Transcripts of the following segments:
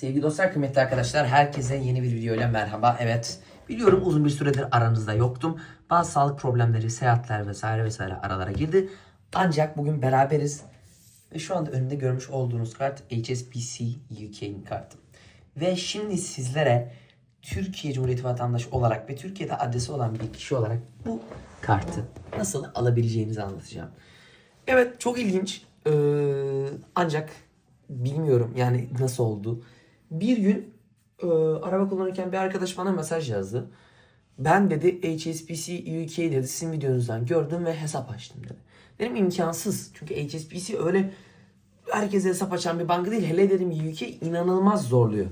Sevgili dostlar, kıymetli arkadaşlar, herkese yeni bir videoyla merhaba. Evet, biliyorum uzun bir süredir aranızda yoktum. Bazı sağlık problemleri, seyahatler vesaire vesaire aralara girdi. Ancak bugün beraberiz. Ve şu anda önümde görmüş olduğunuz kart HSBC UK'nin kartı. Ve şimdi sizlere Türkiye Cumhuriyeti vatandaşı olarak ve Türkiye'de adresi olan bir kişi olarak bu kartı nasıl alabileceğinizi anlatacağım. Evet çok ilginç. Ee, ancak bilmiyorum yani nasıl oldu. Bir gün e, araba kullanırken bir arkadaş bana mesaj yazdı. Ben dedi HSBC UK dedi sizin videonuzdan gördüm ve hesap açtım dedi. Dedim imkansız. Çünkü HSBC öyle herkese hesap açan bir banka değil. Hele dedim UK inanılmaz zorluyor.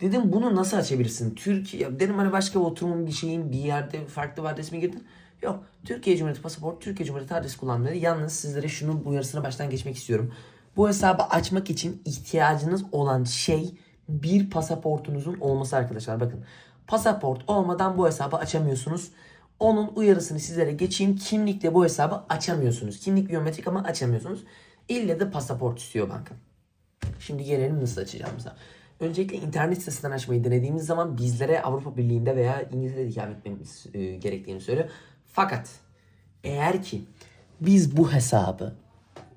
Dedim bunu nasıl açabilirsin? Türkiye dedim hani başka bir oturumun bir şeyin bir yerde farklı bir adres mi girdin? Yok. Türkiye Cumhuriyeti pasaport, Türkiye Cumhuriyeti adresi kullanmayı. Yalnız sizlere şunun uyarısına baştan geçmek istiyorum. Bu hesabı açmak için ihtiyacınız olan şey bir pasaportunuzun olması arkadaşlar. Bakın pasaport olmadan bu hesabı açamıyorsunuz. Onun uyarısını sizlere geçeyim. Kimlikle bu hesabı açamıyorsunuz. Kimlik biyometrik ama açamıyorsunuz. İlle de pasaport istiyor banka. Şimdi gelelim nasıl açacağımıza. Öncelikle internet sitesinden açmayı denediğimiz zaman bizlere Avrupa Birliği'nde veya İngiltere'de ikamet etmemiz e, gerektiğini söylüyor. Fakat eğer ki biz bu hesabı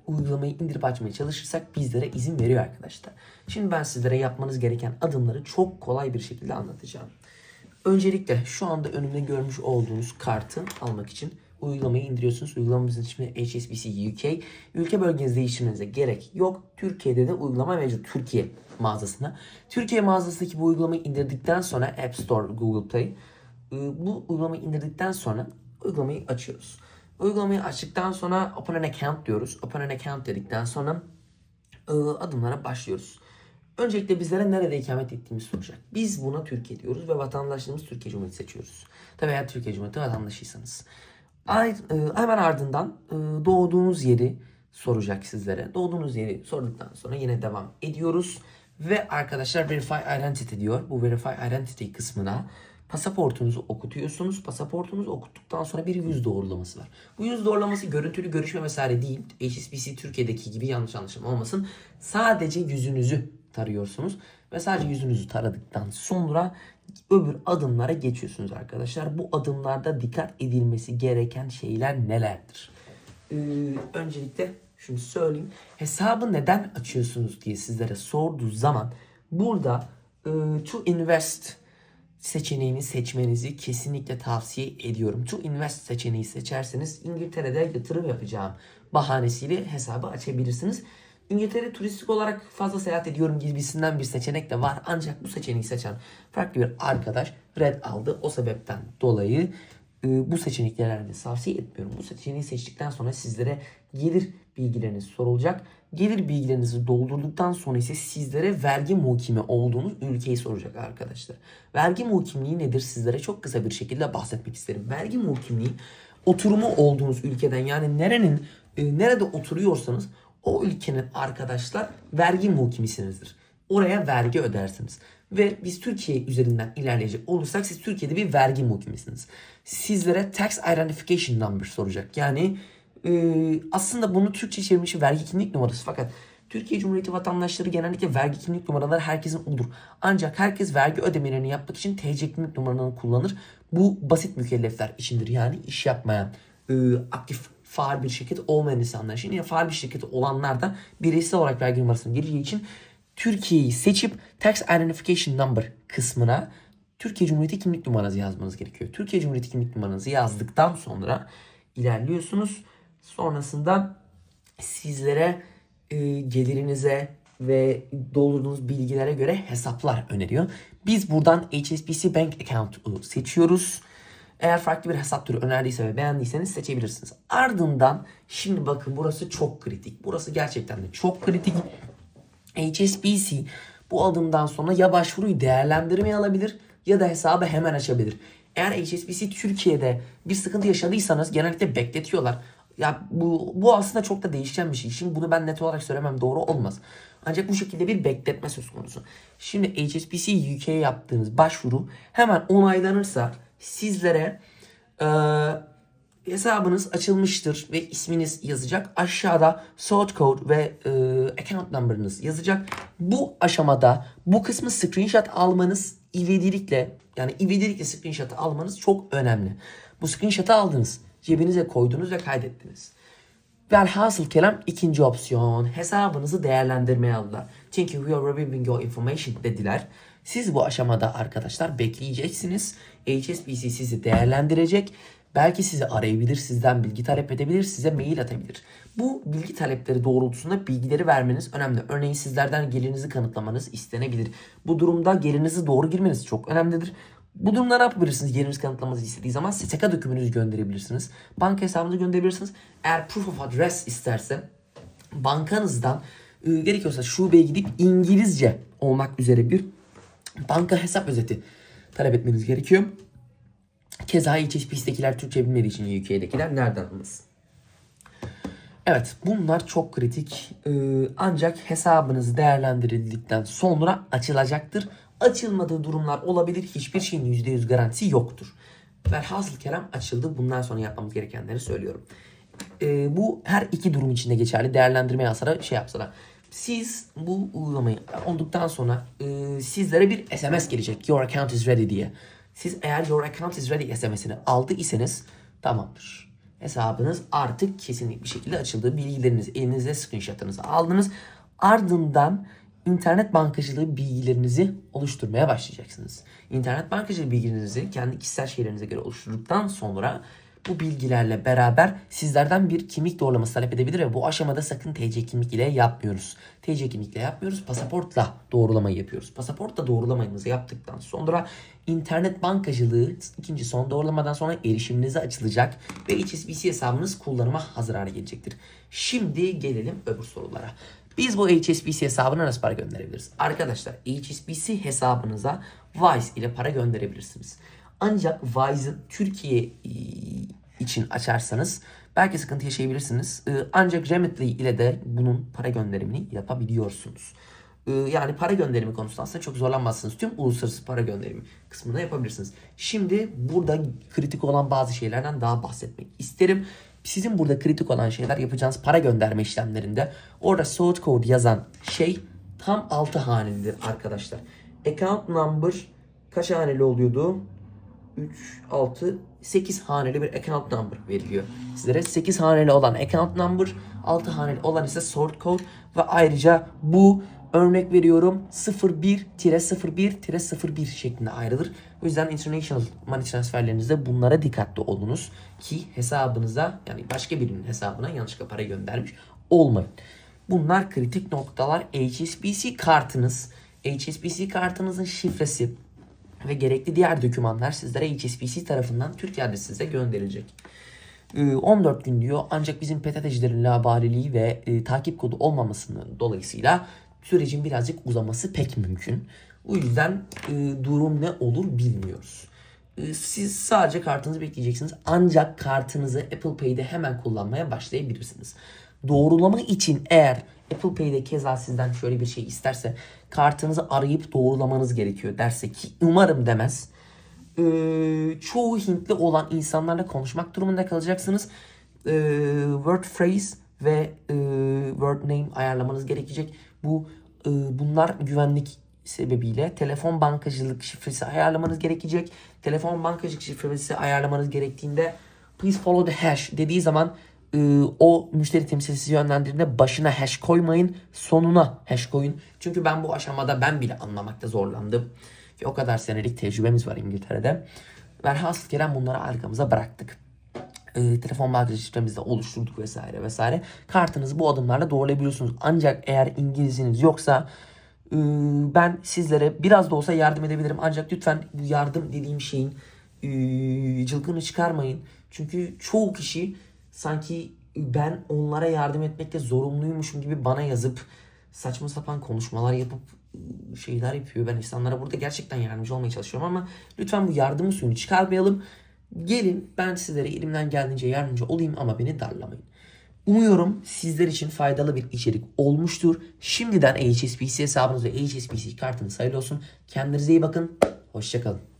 uygulamayı indirip açmaya çalışırsak bizlere izin veriyor arkadaşlar. Şimdi ben sizlere yapmanız gereken adımları çok kolay bir şekilde anlatacağım. Öncelikle şu anda önümde görmüş olduğunuz kartı almak için uygulamayı indiriyorsunuz. Uygulamamızın ismi HSBC UK. Ülke bölgenizi değiştirmenize gerek yok. Türkiye'de de uygulama mevcut. Türkiye mağazasında. Türkiye mağazasındaki bu uygulamayı indirdikten sonra App Store, Google Play. e, Bu uygulamayı indirdikten sonra uygulamayı açıyoruz. Uygulamayı açtıktan sonra Open an Account diyoruz. Open an Account dedikten sonra e, adımlara başlıyoruz. Öncelikle bizlere nerede ikamet ettiğimizi soracak. Biz buna Türkiye diyoruz ve vatandaşlığımız Türkiye Cumhuriyeti seçiyoruz. Tabii eğer Türkiye Cumhuriyeti vatandaşıysanız. E, hemen ardından e, doğduğunuz yeri soracak sizlere. Doğduğunuz yeri sorduktan sonra yine devam ediyoruz. Ve arkadaşlar Verify Identity diyor. Bu Verify Identity kısmına pasaportunuzu okutuyorsunuz. Pasaportunuzu okuttuktan sonra bir yüz doğrulaması var. Bu yüz doğrulaması görüntülü görüşme vesaire değil. HSBC Türkiye'deki gibi yanlış anlaşılma olmasın. Sadece yüzünüzü tarıyorsunuz. Ve sadece yüzünüzü taradıktan sonra öbür adımlara geçiyorsunuz arkadaşlar. Bu adımlarda dikkat edilmesi gereken şeyler nelerdir? Ee, öncelikle şunu söyleyeyim. Hesabı neden açıyorsunuz diye sizlere sorduğu zaman burada e, to invest seçeneğini seçmenizi kesinlikle tavsiye ediyorum. To invest seçeneği seçerseniz İngiltere'de yatırım yapacağım bahanesiyle hesabı açabilirsiniz. İngiltere turistik olarak fazla seyahat ediyorum gibisinden bir seçenek de var. Ancak bu seçeneği seçen farklı bir arkadaş red aldı. O sebepten dolayı e, bu seçenekleri tavsiye etmiyorum. Bu seçeneği seçtikten sonra sizlere gelir bilgileriniz sorulacak. Gelir bilgilerinizi doldurduktan sonra ise sizlere vergi muhkimi olduğunuz ülkeyi soracak arkadaşlar. Vergi muhkimliği nedir sizlere çok kısa bir şekilde bahsetmek isterim. Vergi muhkimliği oturumu olduğunuz ülkeden yani nerenin e, nerede oturuyorsanız o ülkenin arkadaşlar vergi muhkimisinizdir. Oraya vergi ödersiniz. Ve biz Türkiye üzerinden ilerleyecek olursak siz Türkiye'de bir vergi muhkimisiniz. Sizlere Tax Identification Number soracak. Yani e, aslında bunu Türkçe çevirmiş vergi kimlik numarası fakat Türkiye Cumhuriyeti vatandaşları genellikle vergi kimlik numaraları herkesin olur. Ancak herkes vergi ödemelerini yapmak için TC kimlik numaralarını kullanır. Bu basit mükellefler içindir. Yani iş yapmayan, e, aktif faal bir şirket olmayan insanlar için ya faal bir şirket olanlar da bireysel olarak vergi numarasını gireceği için Türkiye'yi seçip Tax Identification Number kısmına Türkiye Cumhuriyeti kimlik numaranızı yazmanız gerekiyor. Türkiye Cumhuriyeti kimlik numaranızı yazdıktan sonra ilerliyorsunuz. Sonrasında sizlere e, gelirinize ve doldurduğunuz bilgilere göre hesaplar öneriyor. Biz buradan HSBC Bank Account'u seçiyoruz. Eğer farklı bir hesap türü önerdiyse ve beğendiyseniz seçebilirsiniz. Ardından şimdi bakın burası çok kritik. Burası gerçekten de çok kritik. HSBC bu adımdan sonra ya başvuruyu değerlendirmeye alabilir ya da hesabı hemen açabilir. Eğer HSBC Türkiye'de bir sıkıntı yaşadıysanız genellikle bekletiyorlar. Ya bu, bu aslında çok da değişken bir şey. Şimdi bunu ben net olarak söylemem doğru olmaz. Ancak bu şekilde bir bekletme söz konusu. Şimdi HSBC UK'ye yaptığınız başvuru hemen onaylanırsa sizlere e, hesabınız açılmıştır ve isminiz yazacak. Aşağıda sort code ve e, account number'ınız yazacak. Bu aşamada bu kısmı screenshot almanız ivedilikle yani ivedilikle screenshot almanız çok önemli. Bu screenshot'ı aldınız, cebinize koydunuz ve kaydettiniz. Velhasıl kelam ikinci opsiyon. Hesabınızı değerlendirmeye aldılar. Çünkü we are reviewing your information dediler. Siz bu aşamada arkadaşlar bekleyeceksiniz. HSBC sizi değerlendirecek. Belki sizi arayabilir, sizden bilgi talep edebilir, size mail atabilir. Bu bilgi talepleri doğrultusunda bilgileri vermeniz önemli. Örneğin sizlerden gelirinizi kanıtlamanız istenebilir. Bu durumda gelirinizi doğru girmeniz çok önemlidir. Bu durumda ne yapabilirsiniz? Geliriniz kanıtlamanızı istediği zaman SSK dokümanınızı gönderebilirsiniz. Banka hesabınızı gönderebilirsiniz. Eğer proof of address isterse bankanızdan e, gerekiyorsa şubeye gidip İngilizce olmak üzere bir banka hesap özeti talep etmeniz gerekiyor. Keza HSBC'dekiler Türkçe bilmediği için UK'dekiler nereden anlasın? Evet bunlar çok kritik. Ee, ancak hesabınız değerlendirildikten sonra açılacaktır. Açılmadığı durumlar olabilir. Hiçbir şeyin %100 garantisi yoktur. Velhasıl kelam açıldı. Bundan sonra yapmamız gerekenleri söylüyorum. Ee, bu her iki durum içinde geçerli. Değerlendirme yazara şey yapsalar. Siz bu uygulamayı olduktan sonra e, sizlere bir SMS gelecek. Your account is ready diye. Siz eğer your account is ready SMS'ini aldı tamamdır. Hesabınız artık kesinlikle bir şekilde açıldı. Bilgilerinizi elinizde screenshot'ınızı aldınız. Ardından internet bankacılığı bilgilerinizi oluşturmaya başlayacaksınız. İnternet bankacılığı bilgilerinizi kendi kişisel şeylerinize göre oluşturduktan sonra bu bilgilerle beraber sizlerden bir kimlik doğrulaması talep edebilir ve bu aşamada sakın TC kimlik ile yapmıyoruz. TC kimlikle yapmıyoruz, pasaportla doğrulamayı yapıyoruz. Pasaportla doğrulamayımızı yaptıktan sonra internet bankacılığı ikinci son doğrulamadan sonra erişiminize açılacak ve HSBC hesabınız kullanıma hazır hale gelecektir. Şimdi gelelim öbür sorulara. Biz bu HSBC hesabına nasıl para gönderebiliriz? Arkadaşlar HSBC hesabınıza Wise ile para gönderebilirsiniz. Ancak Wise'ı Türkiye e, için açarsanız belki sıkıntı yaşayabilirsiniz. E, Ancak Remitly ile de bunun para gönderimini yapabiliyorsunuz. E, Yani para gönderimi konusunda aslında çok zorlanmazsınız. Tüm uluslararası para gönderimi kısmında yapabilirsiniz. Şimdi burada kritik olan bazı şeylerden daha bahsetmek isterim. Sizin burada kritik olan şeyler yapacağınız para gönderme işlemlerinde orada sort code yazan şey tam 6 hanelidir arkadaşlar. Account number kaç haneli oluyordu? 3, 6, 8 haneli bir account number veriliyor. Sizlere 8 haneli olan account number, 6 haneli olan ise sort code ve ayrıca bu örnek veriyorum 01-01-01 şeklinde ayrılır. O yüzden international money transferlerinizde bunlara dikkatli olunuz ki hesabınıza yani başka birinin hesabına yanlışlıkla para göndermiş olmayın. Bunlar kritik noktalar. HSBC kartınız, HSBC kartınızın şifresi, ve gerekli diğer dokümanlar sizlere HSBC tarafından Türk adresinize gönderilecek. Ee, 14 gün diyor ancak bizim PTT'cilerin labaliliği ve e, takip kodu olmamasının dolayısıyla sürecin birazcık uzaması pek mümkün. O yüzden e, durum ne olur bilmiyoruz. E, siz sadece kartınızı bekleyeceksiniz ancak kartınızı Apple Pay'de hemen kullanmaya başlayabilirsiniz. Doğrulama için eğer Apple Pay'de keza sizden şöyle bir şey isterse kartınızı arayıp doğrulamanız gerekiyor derse ki umarım demez. Ee, çoğu Hintli olan insanlarla konuşmak durumunda kalacaksınız. Ee, word phrase ve e, word name ayarlamanız gerekecek. Bu e, bunlar güvenlik sebebiyle telefon bankacılık şifresi ayarlamanız gerekecek. Telefon bankacılık şifresi ayarlamanız gerektiğinde please follow the hash dediği zaman e, o müşteri temsilcisi yönlendirdiğinde başına hash koymayın, sonuna hash koyun. Çünkü ben bu aşamada ben bile anlamakta zorlandım. Ve o kadar senelik tecrübemiz var İngiltere'de. Velhasıl kelam bunları arkamıza bıraktık. E, telefon bankacılık şifremizi oluşturduk vesaire vesaire. Kartınızı bu adımlarla doğrulayabiliyorsunuz. Ancak eğer İngilizceniz yoksa e, ben sizlere biraz da olsa yardım edebilirim. Ancak lütfen bu yardım dediğim şeyin e, cılkını çıkarmayın. Çünkü çoğu kişi sanki ben onlara yardım etmekte zorunluymuşum gibi bana yazıp saçma sapan konuşmalar yapıp ıı, şeyler yapıyor. Ben insanlara burada gerçekten yardımcı olmaya çalışıyorum ama lütfen bu yardımın suyunu çıkarmayalım. Gelin ben sizlere elimden geldiğince yardımcı olayım ama beni darlamayın. Umuyorum sizler için faydalı bir içerik olmuştur. Şimdiden HSBC hesabınız ve HSBC kartınız hayırlı olsun. Kendinize iyi bakın. Hoşçakalın.